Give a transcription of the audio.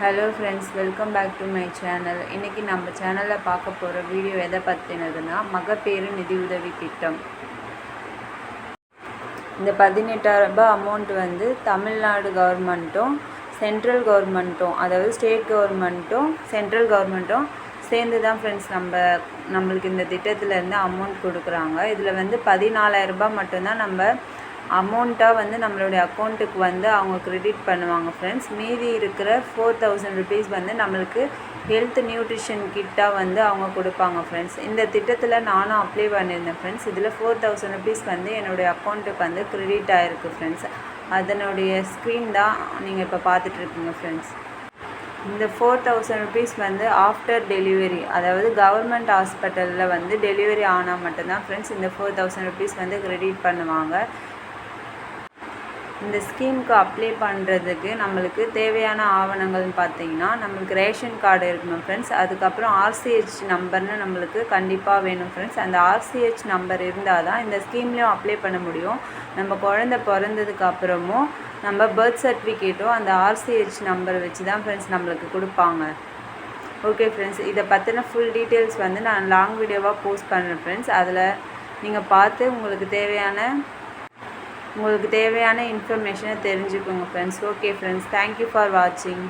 Hello friends welcome back to my channel இன்றைக்கி நம்ம சேனலில் பார்க்க போகிற வீடியோ எதை பற்றினதுன்னா மகப்பேறு நிதியுதவி திட்டம். இந்த பதினெட்டாயிரம் ரூபாய் அமௌண்ட் வந்து தமிழ்நாடு கவர்மெண்ட்டும் சென்ட்ரல் கவர்மெண்ட்டும் அதாவது ஸ்டேட் கவர்மெண்ட்டும் சென்ட்ரல் கவர்மெண்ட்டும் சேர்ந்து தான் ஃப்ரெண்ட்ஸ் நம்ம நம்மளுக்கு இந்த திட்டத்திலேருந்து அமௌண்ட் கொடுக்குறாங்க. இதில் வந்து பதினாலாயிரம் ரூபாய் மட்டும்தான் நம்ம அமௌண்ட்டாக வந்து நம்மளுடைய அக்கௌண்ட்டுக்கு வந்து அவங்க க்ரெடிட் பண்ணுவாங்க ஃப்ரெண்ட்ஸ் மீதி இருக்கிற ஃபோர் தௌசண்ட் ருபீஸ் வந்து நம்மளுக்கு ஹெல்த் நியூட்ரிஷன் கிட்டாக வந்து அவங்க கொடுப்பாங்க ஃப்ரெண்ட்ஸ் இந்த திட்டத்தில் நானும் அப்ளை பண்ணியிருந்தேன் ஃப்ரெண்ட்ஸ் இதில் ஃபோர் தௌசண்ட் ருபீஸ் வந்து என்னுடைய அக்கௌண்ட்டுக்கு வந்து க்ரெடிட் ஆகிருக்கு ஃப்ரெண்ட்ஸ் அதனுடைய ஸ்க்ரீன் தான் நீங்கள் இப்போ பார்த்துட்ருக்கீங்க ஃப்ரெண்ட்ஸ் இந்த ஃபோர் தௌசண்ட் ருபீஸ் வந்து ஆஃப்டர் டெலிவரி அதாவது கவர்மெண்ட் ஹாஸ்பிட்டலில் வந்து டெலிவரி ஆனால் மட்டும்தான் ஃப்ரெண்ட்ஸ் இந்த ஃபோர் தௌசண்ட் ருபீஸ் வந்து க்ரெடிட் பண்ணுவாங்க. இந்த ஸ்கீமுக்கு அப்ளை பண்ணுறதுக்கு நம்மளுக்கு தேவையான ஆவணங்கள்னு பார்த்தீங்கன்னா நம்மளுக்கு ரேஷன் கார்டு இருக்கணும் ஃப்ரெண்ட்ஸ். அதுக்கப்புறம் ஆர்சிஹெச் நம்பர்னு நம்மளுக்கு கண்டிப்பாக வேணும் ஃப்ரெண்ட்ஸ். அந்த ஆர்சிஹெச் நம்பர் இருந்தால் தான் இந்த ஸ்கீம்லேயும் அப்ளை பண்ண முடியும். நம்ம குழந்த பிறந்ததுக்கு அப்புறமும் நம்ம பர்த் சர்டிஃபிகேட்டும் அந்த ஆர்சிஹெச் நம்பர் வச்சு தான் ஃப்ரெண்ட்ஸ் நம்மளுக்கு கொடுப்பாங்க. ஓகே ஃப்ரெண்ட்ஸ் இதை பற்றின ஃபுல் டீட்டெயில்ஸ் வந்து நான் லாங் வீடியோவாக போஸ்ட் பண்ணுறேன் ஃப்ரெண்ட்ஸ். அதில் நீங்கள் பார்த்து உங்களுக்கு தேவையான உங்களுக்கு தேவையான இன்ஃபர்மேஷனை தெரிஞ்சுக்கோங்க friends okay friends thank you for வாட்சிங்